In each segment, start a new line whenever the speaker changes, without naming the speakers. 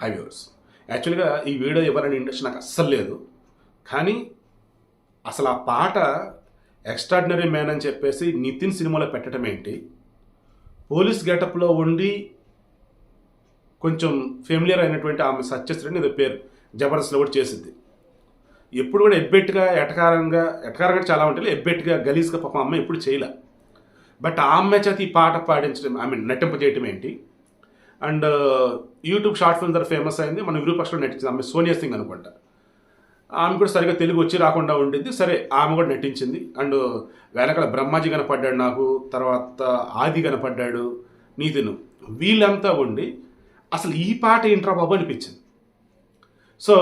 High viewers. యాక్చువల్గా ఈ video ఇవ్వాలని ఇంట్రెస్ట్ నాకు అస్సలు లేదు. కానీ అసలు ఆ పాట ఎక్స్ట్రాడినరీ మ్యాన్ అని చెప్పేసి నితిన్ సినిమాలో పెట్టడం ఏంటి? పోలీస్ గెటప్లో ఉండి కొంచెం ఫెమిలియర్ అయినటువంటి ఆమె సత్యశ్రీ ఇది పేరు జబర్దస్త్లో కూడా చేసింది. ఎప్పుడు కూడా ఎబ్బెట్టుగా ఎటకారంగా ఎటకారంగా చాలా ఉంటాయి ఎబ్బెట్టుగా గలీజ్గా పాపం అమ్మ ఎప్పుడు చేయలే. బట్ ఆ అమ్మాయి చేత ఈ పాట పాడించడం ఐ మీన్ నటింప చేయటం ఏంటి? అండ్ యూట్యూబ్ షార్ట్ ఫిల్మ్ ద్వారా ఫేమస్ అయింది. మన విరూపక్షలో నటించింది ఆమె సోనియా సింగ్ అనుకుంటా. ఆమె కూడా సరిగ్గా తెలుగు వచ్చి రాకుండా ఉండింది. సరే ఆమె కూడా నటించింది అండ్ uh, వెనకాల బ్రహ్మాజీ కనపడ్డాడు నాకు. తర్వాత uh, ఆది కనపడ్డాడు. నీతిను. వీళ్ళంతా ఉండి అసలు ఈ పాట ఏంట్రా బాబు అనిపించింది. సో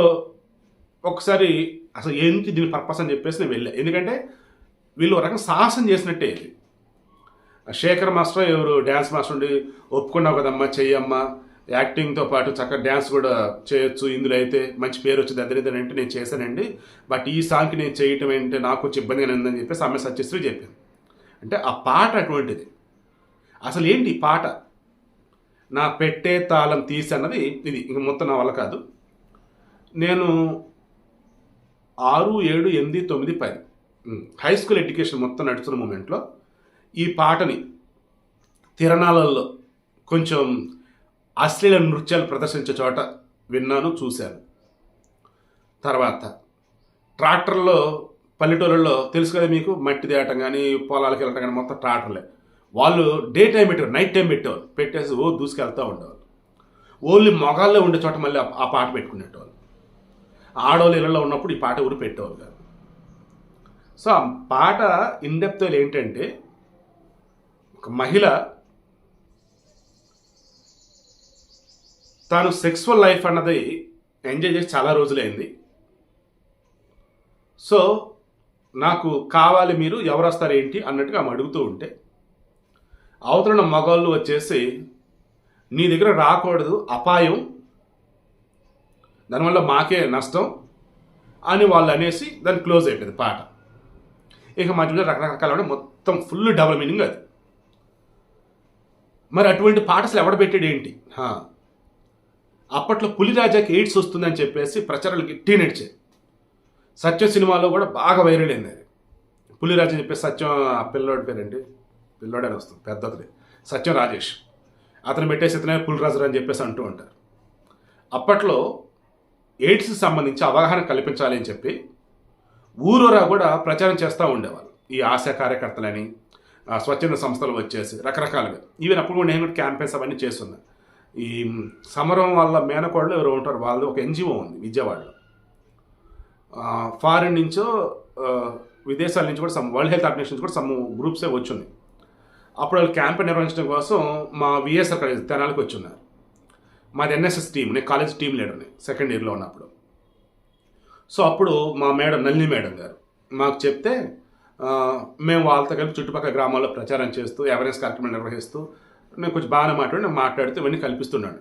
ఒకసారి అసలు ఏంటి దీని పర్పస్ అని చెప్పేసి నేను వెళ్ళా. ఎందుకంటే వీళ్ళు ఒక రకం సాహసం చేసినట్టే శేఖర్ మాస్టర్ ఎవరు? డ్యాన్స్ మాస్టర్ ఉండి ఒప్పుకున్నావు కదమ్మా చెయ్యమ్మా. యాక్టింగ్తో పాటు చక్కగా డ్యాన్స్ కూడా చేయొచ్చు. ఇందులో అయితే మంచి పేరు వచ్చింది. అదే అంటే నేను చేశానండి. బట్ ఈ సాంగ్కి నేను చేయటం ఏంటంటే నాకు కొంచెం ఇబ్బందిగా ఉందని చెప్పేసి ఆమె సత్యశ్రీ చెప్పింది అంటే ఆ పాట అటువంటిది. అసలు ఏంటి ఈ పాట? నా పెట్టే తాళం తీసి అన్నది ఇది. ఇంక మొత్తం నా వల్ల కాదు. నేను ఆరు ఏడు ఎనిమిది తొమ్మిది పది. హై స్కూల్ ఎడ్యుకేషన్ మొత్తం నడుస్తున్న మూమెంట్లో ఈ పాటని తిరణాలలో కొంచెం అశ్లీల నృత్యాలు ప్రదర్శించే చోట విన్నాను చూశాను. తర్వాత ట్రాక్టర్లో పల్లెటూరులో తెలుసు కదా మీకు మట్టి తేయటం కానీ పొలాలకు వెళ్ళటం కానీ మొత్తం ట్రాక్టర్లే. వాళ్ళు డే టైం పెట్టారు నైట్ టైం పెట్టేవారు పెట్టేసి ఓ దూసుకెళ్తూ ఉండేవాళ్ళు. ఓన్లీ మొగాల్లో ఉండే చోట మళ్ళీ ఆ- పాట పెట్టుకునేటవాళ్ళు ఆడవాళ్ళు ఇళ్ళలో ఉన్నప్పుడు ఈ పాట ఊరు పెట్టేవాళ్ళు కాదు. సో ఆ పాట ఇన్డెప్త్ ఏంటంటే ఒక మహిళ తాను సెక్స్వల్ లైఫ్ అన్నది ఎంజాయ్ చేసి చాలా రోజులైంది. సో నాకు కావాలి మీరు ఎవరు వస్తారు ఏంటి అన్నట్టుగా ఆమె అడుగుతూ ఉంటే అవతల మగవాళ్ళు వచ్చేసి నీ దగ్గర రాకూడదు అపాయం దానివల్ల మాకే నష్టం అని వాళ్ళు అనేసి దాన్ని క్లోజ్ అయిపోయింది పాట. ఇక మధ్యలో రకరకాల మొత్తం ఫుల్ డబల్ మీనింగ్ అది. మరి అటువంటి అసలు ఎవడ పెట్టాడు ఏంటి. అప్పట్లో పులిరాజాకి ఎయిడ్స్ వస్తుందని చెప్పేసి ప్రచారాలు గట్టి నడిచాయి. సత్యం సినిమాలో కూడా బాగా వైరల్ అయింది అది. పులిరాజు చెప్పేసి సత్యం ఆ పిల్లోడి పేరేంటి? పిల్లోడే అని వస్తుంది పెద్దది సత్యం రాజేష్. అతను పెట్టేసి ఇతనే పులిరాజు అని చెప్పేసి అంటూ ఉంటారు. అప్పట్లో ఎయిడ్స్కి సంబంధించి అవగాహన కల్పించాలి అని చెప్పి ఊరూరా కూడా ప్రచారం చేస్తూ ఉండేవాళ్ళు. ఈ ఆశా కార్యకర్తలని స్వచ్ఛంద సంస్థలు వచ్చేసి రకరకాలుగా. ఈవెన్ అప్పుడు కూడా నేను కూడా క్యాంపెయిన్స్ అవన్నీ చేస్తున్నా. ఈ సమరం వాళ్ళ మేనకోడలు ఎవరు ఉంటారు వాళ్ళది ఒక ఎన్జిఓ ఉంది విజయవాడలో. ఫారిన్ నుంచో విదేశాల నుంచి కూడా సమ్ వరల్డ్ హెల్త్ ఆర్గనైజేషన్ నుంచి కూడా సమ్ గ్రూప్సే వచ్చింది అప్పుడు వాళ్ళు క్యాంపెయిన్ నిర్వహించడం కోసం మా విఎస్ఆర్ కాలేజ్ తెనాలకు వచ్చి ఉన్నారు మాది ఎన్ఎస్ఎస్ టీం నేను కాలేజ్ టీం లీడర్ని సెకండ్ ఇయర్లో ఉన్నప్పుడు. సో అప్పుడు మా మేడం నల్లి మేడం గారు మాకు చెప్తే మేము వాళ్ళతో కలిపి చుట్టుపక్కల గ్రామాల్లో ప్రచారం చేస్తూ అవేర్నెస్ కార్యక్రమాలు నిర్వహిస్తూ నేను కొంచెం బాగానే మాట్లాడి నేను మాట్లాడుతూ ఇవన్నీ కల్పిస్తున్నాను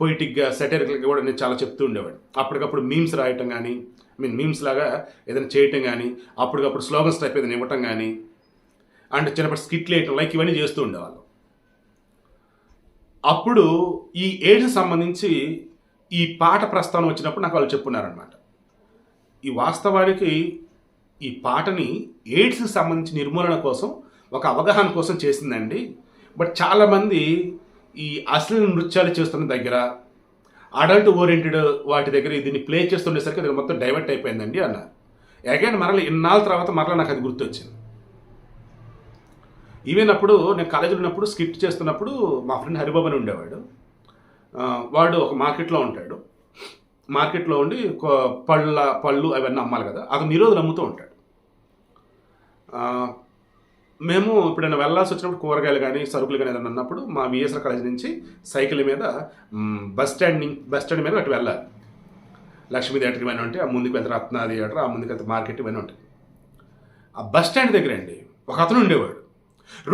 పొయిటిక్గా సెటరికల్గా కూడా నేను చాలా చెప్తూ ఉండేవాడు అప్పటికప్పుడు మీమ్స్ రాయటం కానీ మీన్ మీమ్స్ లాగా ఏదైనా చేయటం కానీ అప్పటికప్పుడు స్లోగన్స్ టైప్ ఏదైనా ఇవ్వటం కానీ అండ్ చిన్నప్పటి స్కిట్లు వేయటం లైక్ ఇవన్నీ చేస్తూ ఉండేవాళ్ళం. అప్పుడు ఈ ఏజ్ సంబంధించి ఈ పాట ప్రస్థానం వచ్చినప్పుడు నాకు వాళ్ళు చెప్పున్నారనమాట ఈ వాస్తవానికి ఈ పాటని ఎయిడ్స్కి సంబంధించి నిర్మూలన కోసం ఒక అవగాహన కోసం చేసిందండి. బట్ చాలామంది ఈ అశ్లీల నృత్యాలు చేస్తున్న దగ్గర అడల్ట్ ఓరియంటెడ్ వాటి దగ్గర దీన్ని ప్లే చేస్తుండేసరికి అది మొత్తం డైవర్ట్ అయిపోయిందండి అన్న. అగైన్ మరలా ఇన్నాళ్ళ తర్వాత మరలా నాకు అది గుర్తొచ్చింది. ఈవెన్ అప్పుడు నేను కాలేజీలో ఉన్నప్పుడు స్కిట్ చేస్తున్నప్పుడు మా ఫ్రెండ్ హరిబాబు అని ఉండేవాడు. వాడు ఒక మార్కెట్లో ఉంటాడు. మార్కెట్లో ఉండి పళ్ళ పళ్ళు అవన్నీ అమ్మాలి కదా అతను ఈరోజు నమ్ముతూ ఉంటాడు. మేము ఎప్పుడైనా వెళ్ళాల్సి వచ్చినప్పుడు కూరగాయలు కానీ సరుకులు కానీ ఏదైనా అన్నప్పుడు మా విఎస్ఆర్ కాలేజ్ నుంచి సైకిల్ మీద బస్ స్టాండ్ బస్ స్టాండ్ మీద అటు వెళ్ళాలి. లక్ష్మీ థియేటర్ ఇవన్నీ ఉంటాయి ఆ ముందుకు వెళ్తే రత్నా థియేటర్ ఆ ముందుకు వెళ్తే మార్కెట్ ఇవన్నీ ఉంటాయి. ఆ బస్ స్టాండ్ దగ్గర అండి ఒక అతను ఉండేవాడు.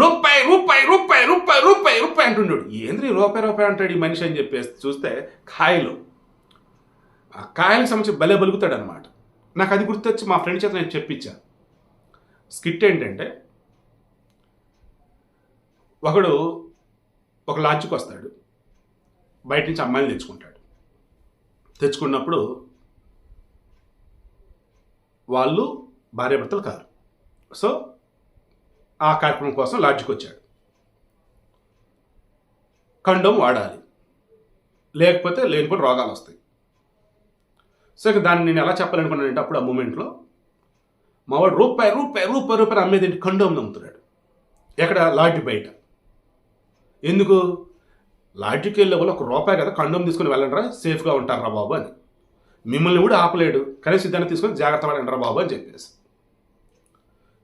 రూపాయి రూపాయి రూపాయి రూపాయి రూపాయి రూపాయి అంటుండేవాడు ఏంది రూపాయి రూపాయి అంటాడు ఈ మనిషి అని చెప్పేసి చూస్తే కాయలు. ఆ కాయలకు సంబంధించి భలే బలుగుతాడు అనమాట నాకు అది గుర్తొచ్చి మా ఫ్రెండ్ చేత నేను చెప్పించాను స్కిట్ ఏంటంటే ఒకడు ఒక లాడ్జ్కి వస్తాడు. బయట నుంచి అమ్మాయిని తెచ్చుకుంటాడు. తెచ్చుకున్నప్పుడు వాళ్ళు భార్యాభర్తలు కారు. సో ఆ కార్యక్రమం కోసం లాడ్జ్కి వచ్చాడు. కండోమ్ వాడాలి. లేకపోతే లేనిపోయిన రోగాలు వస్తాయి. సో ఇక దాన్ని నేను ఎలా చెప్పాలనుకున్నానంటే అప్పుడు ఆ మూమెంట్లో మావాడు రూపాయి రూపాయి రూపాయి రూపాయలు అమ్మేది కండోమ్ నమ్ముతున్నాడు. ఎక్కడ? లాడ్జి బయట. ఎందుకు? లాడ్జికి వెళ్ళే వాళ్ళు ఒక రూపాయి కదా కండోమ్ తీసుకుని వెళ్ళండిరా సేఫ్గా ఉంటారా బాబు అని. మిమ్మల్ని కూడా ఆపలేడు. కనీసం దాన్ని తీసుకొని జాగ్రత్త పడండి బాబు అని చెప్పేసి.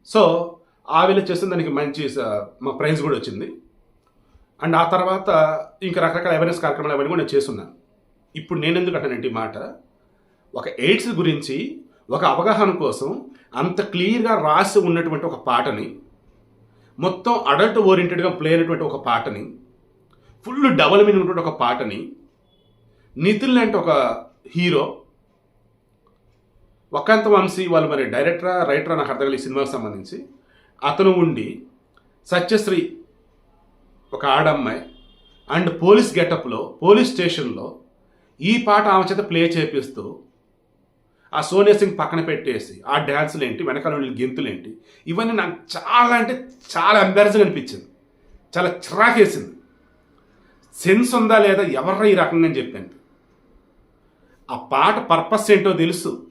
సో ఆ వేళ చేస్తే దానికి మంచి మా ప్రైజ్ కూడా వచ్చింది. అండ్ ఆ తర్వాత ఇంకా రకరకాల అవేర్నెస్ కార్యక్రమాలు అవన్నీ కూడా నేను చేస్తున్నాను ఇప్పుడు నేను ఎందుకు అంటానంటే మాట? ఒక ఎయిడ్స్ గురించి ఒక అవగాహన కోసం అంత క్లియర్గా రాసి ఉన్నటువంటి ఒక పాటని మొత్తం అడల్ట్ ఓరియంటెడ్గా ప్లే అయినటువంటి ఒక పాటని ఫుల్ డబల్ మీన్ ఉన్నటువంటి ఒక పాటని నితిన్ లాంటి ఒక హీరో వకాంత వంశీ వాళ్ళు మరి డైరెక్టరా రైటరా నాకు అర్థం ఈ సినిమాకి సంబంధించి అతను ఉండి సత్యశ్రీ ఒక ఆడమ్మాయి అండ్ పోలీస్ గెటప్లో పోలీస్ స్టేషన్లో ఈ పాట ఆమె చేత ప్లే చేపిస్తూ ఆ సోనియా సింగ్ పక్కన పెట్టేసి ఆ డ్యాన్సులు ఏంటి వెనకాల ఉండే గెంతులు ఏంటి ఇవన్నీ నాకు చాలా అంటే చాలా ఎంబారసింగ్ అనిపించింది. చాలా చిరాకేసింది సెన్స్ ఉందా లేదా ఎవర్రా ఈ రకంగా అని చెప్పాను. ఆ పాట పర్పస్ ఏంటో తెలుసు.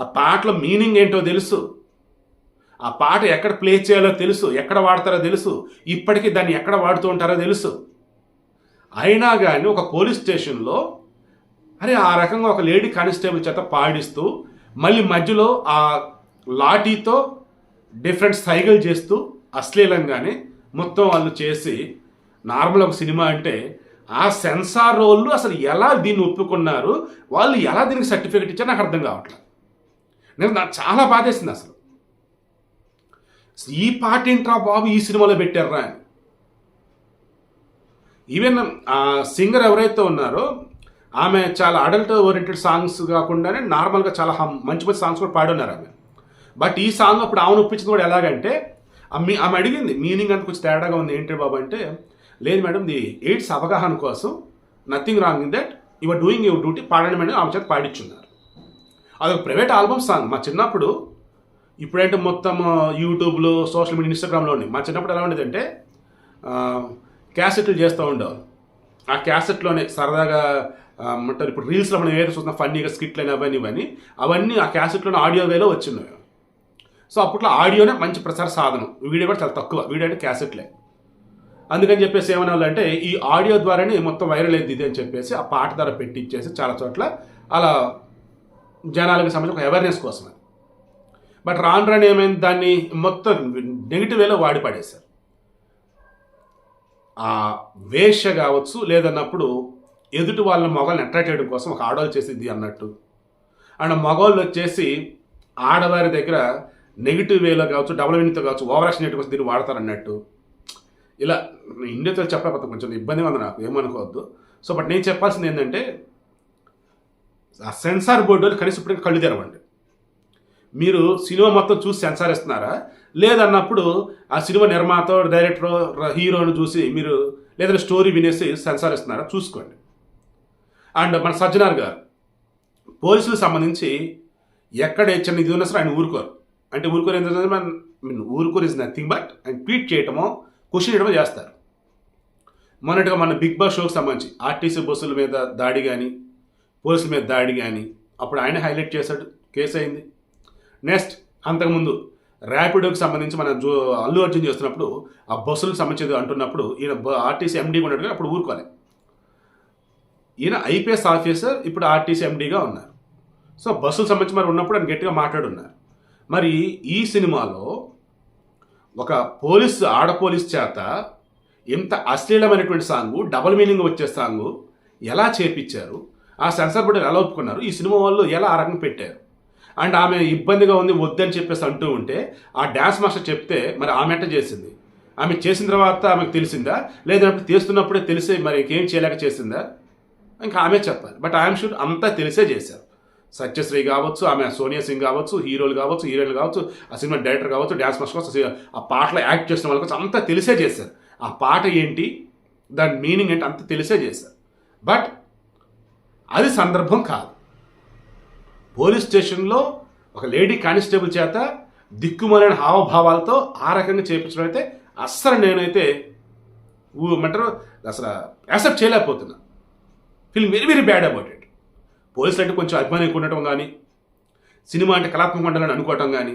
ఆ పాటలో మీనింగ్ ఏంటో తెలుసు. ఆ పాట ఎక్కడ ప్లే చేయాలో తెలుసు ఎక్కడ వాడతారో తెలుసు ఇప్పటికీ దాన్ని ఎక్కడ వాడుతూ ఉంటారో తెలుసు. అయినా కానీ ఒక పోలీస్ స్టేషన్లో అరే ఆ రకంగా ఒక లేడీ కానిస్టేబుల్ చేత పాడిస్తూ మళ్ళీ మధ్యలో ఆ లాఠీతో డిఫరెంట్ సైగలు చేస్తూ అశ్లీలంగానే మొత్తం వాళ్ళు చేసి నార్మల్ ఒక సినిమా అంటే ఆ సెన్సార్ రోళ్ళు అసలు ఎలా దీన్ని ఒప్పుకున్నారు వాళ్ళు ఎలా దీనికి సర్టిఫికెట్ ఇచ్చారో నాకు అర్థం కావట్లేదు. నేను నాకు చాలా బాధేసింది అసలు. ఈ పాట ఏంట్రా బాబు ఈ సినిమాలో పెట్టారా అని. ఈవెన్ ఆ సింగర్ ఎవరైతే ఉన్నారో ఆమె చాలా అడల్ట్ ఓరియంటెడ్ సాంగ్స్ కాకుండానే నార్మల్గా చాలా మంచి మంచి సాంగ్స్ కూడా పాడున్నారు ఆమె. బట్ ఈ సాంగ్ అప్పుడు ఆమెను ఒప్పించింది కూడా ఎలాగంటే ఆమె ఆమె అడిగింది మీనింగ్ అంత కొంచెం తేడాగా ఉంది ఏంటి బాబు? అంటే లేదు మేడం ది ఎయిడ్స్ అవగాహన కోసం nothing wrong in that you're doing your duty పాడండి మేడం. ఆమె చేత పాడించున్నారు అదొక ప్రైవేట్ ఆల్బమ్ సాంగ్ మా చిన్నప్పుడు ఇప్పుడంటే మొత్తం యూట్యూబ్లో సోషల్ మీడియా ఇన్స్టాగ్రామ్లో ఉన్నాయి. మా చిన్నప్పుడు ఎలా ఉండేదంటే క్యాసెట్లు చేస్తూ ఉండేవాళ్ళు. ఆ క్యాసెట్లోనే సరదాగా అంటారు ఇప్పుడు రీల్స్లో మనం ఏదో చూస్తున్నాం ఫన్నీగా స్కిట్లు అయినా అవన్నీ ఇవన్నీ అవన్నీ ఆ క్యాసెట్లోనే ఆడియో వేలో వచ్చినాయి సో అప్పట్లో ఆడియోనే మంచి ప్రచార సాధనం. వీడియో కూడా చాలా తక్కువ. వీడియో అంటే క్యాసెట్లే అందుకని చెప్పేసి ఏమన్నా అంటే ఈ ఆడియో ద్వారానే మొత్తం వైరల్ అయింది ఇది అని చెప్పేసి ఆ పాట ద్వారా పెట్టించేసి చాలా చోట్ల అలా జనాలకు సంబంధించి ఒక అవేర్నెస్ కోసం బట్ రాను రాను ఏమైంది? దాన్ని మొత్తం నెగిటివ్ వేలో వాడి పడేశారు. ఆ వేష కావచ్చు లేదన్నప్పుడు ఎదుటి వాళ్ళ మొగల్ని అట్రాక్ట్ చేయడం కోసం ఒక ఆడవాళ్ళు చేసింది అన్నట్టు. అండ్ మగవాళ్ళు వచ్చేసి ఆడవారి దగ్గర నెగిటివ్ వేలో కావచ్చు డబుల్ మీనింగ్తో కావచ్చు ఓవర్ యాక్షన్ కోసం దీన్ని వాడతారన్నట్టు ఇలా ఇండియాతో చెప్పకపోతే కొంచెం ఇబ్బంది ఉంది నాకు ఏమనుకోవద్దు. సో బట్ నేను చెప్పాల్సింది ఏంటంటే ఆ సెన్సార్ బోర్డు వాళ్ళు కనీసం ఇప్పుడు కళ్ళు తెరవండి. మీరు సినిమా మొత్తం చూసి సెన్సార్ ఇస్తున్నారా లేదన్నప్పుడు ఆ సినిమా నిర్మాత డైరెక్టర్ హీరోని చూసి మీరు లేదంటే స్టోరీ వినేసి సెన్సార్ ఇస్తున్నారా చూసుకోండి. అండ్ మన సజ్జనార్ గారు పోలీసులకు సంబంధించి ఎక్కడ చిన్న ఇది ఉన్నా సరే ఆయన ఊరుకోరు. అంటే ఊరుకోరు ఏంటంటే మన మీన్ ఊరుకోరు ఇస్ నథింగ్ బట్ ఆయన ట్వీట్ చేయటమో క్వశ్చన్ చేయడమో చేస్తారు. మొన్నటిగా మన బిగ్ బాస్ షోకి సంబంధించి ఆర్టీసీ బస్సుల మీద దాడి కానీ పోలీసుల మీద దాడి కానీ అప్పుడు ఆయన హైలైట్ చేశాడు. కేసు అయింది. నెక్స్ట్ అంతకుముందు ర్యాపిడోకి సంబంధించి మన జో అల్లు అర్జున్ చేస్తున్నప్పుడు ఆ బస్సులకు సంబంధించి అంటున్నప్పుడు ఈయన ఆర్టీసీ ఎండీ ఉన్నట్టుగా అప్పుడు ఊరుకోలే. ఈయన ఐపీఎస్ ఆఫీసర్ ఇప్పుడు ఆర్టీసీ ఎండీగా ఉన్నారు. సో బస్సులు సంబంధించి మరి ఉన్నప్పుడు ఆయన గట్టిగా మాట్లాడున్నారు. మరి ఈ సినిమాలో ఒక పోలీస్ ఆడ పోలీస్ చేత ఎంత అశ్లీలమైనటువంటి సాంగు డబల్ మీనింగ్ వచ్చే సాంగు ఎలా చేపించారు? ఆ సెన్సార్ బోర్డు ఎలా ఒప్పుకున్నారు? ఈ సినిమా వాళ్ళు ఎలా ఆ రకంగా పెట్టారు? అండ్ ఆమె ఇబ్బందిగా ఉంది వద్దని చెప్పేసి అంటూ ఉంటే ఆ డ్యాన్స్ మాస్టర్ చెప్తే మరి ఆమె అట్ట చేసింది? ఆమె చేసిన తర్వాత ఆమెకు తెలిసిందా? లేదంటే తీస్తున్నప్పుడే తెలిసి మరి ఇంకేం చేయలేక చేసిందా? ఇంకా ఆమె చెప్పాలి. బట్ ఐఎమ్ షూర్ అంతా తెలిసే చేశారు. సత్యశ్రీ కావచ్చు ఆమె సోనియా సింగ్ కావచ్చు హీరోలు కావచ్చు హీరోయిన్లు కావచ్చు ఆ సినిమా డైరెక్టర్ కావచ్చు డ్యాన్స్ మాస్టర్ కావచ్చు ఆ పాటలో యాక్ట్ చేసిన వాళ్ళు కావచ్చు అంతా తెలిసే చేశారు. ఆ పాట ఏంటి దాని మీనింగ్ ఏంటి అంత తెలిసే చేశారు. బట్ అది సందర్భం కాదు. పోలీస్ స్టేషన్లో ఒక లేడీ కానిస్టేబుల్ చేత దిక్కుమాలిన హావభావాలతో ఆ రకంగా చేయించడం అయితే అస్సలు నేనైతే ఊమంటారు ఏమంటారు అసలు accept చేయలేకపోతున్నా. Feeling very very bad about it పోలీసులు అంటే కొంచెం అభిమానం ఎక్కువ ఉండటం కానీ సినిమా అంటే కళాత్మక ఉండాలని అనుకోవటం కానీ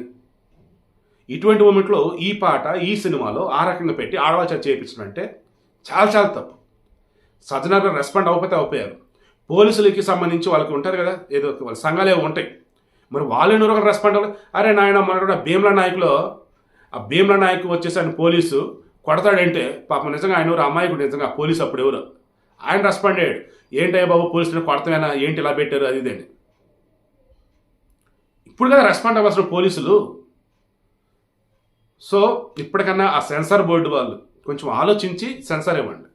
ఇటువంటి మూమెంట్లో ఈ పాట ఈ సినిమాలో ఆ రకంగా పెట్టి ఆడవాళ్ళు చేయించడం అంటే చాలా చాలా తప్పు. సజ్జనార్ రెస్పాండ్ అవ్వకపోతే అయిపోయారు పోలీసులకి సంబంధించి వాళ్ళకి ఉంటారు కదా ఏదో వాళ్ళ సంఘాలు ఏవో ఉంటాయి. మరి వాళ్ళు ఎన్నో రకాల రెస్పాండ్ అవ్వాలి? అరే నాయన మన కూడా భీమ్లా నాయకులో ఆ భీమ్లా నాయకు వచ్చేసి ఆయన పోలీసు కొడతాడంటే పాపం నిజంగా ఆయన ఎవరు? అమ్మాయికుడు నిజంగా పోలీసు అప్పుడు ఎవరు? ఆయన రెస్పాండ్ అయ్యాడు ఏంటయ్యా బాబు పోలీసులు కొడతమేనా ఏంటి ఇలా పెట్టారు? అది ఇదని ఇప్పుడు కదా రెస్పాండ్ అవ్వాల్సిన పోలీసులు. సో ఇప్పటికన్నా ఆ సెన్సార్ బోర్డు వాళ్ళు కొంచెం ఆలోచించి సెన్సార్ ఇవ్వండి.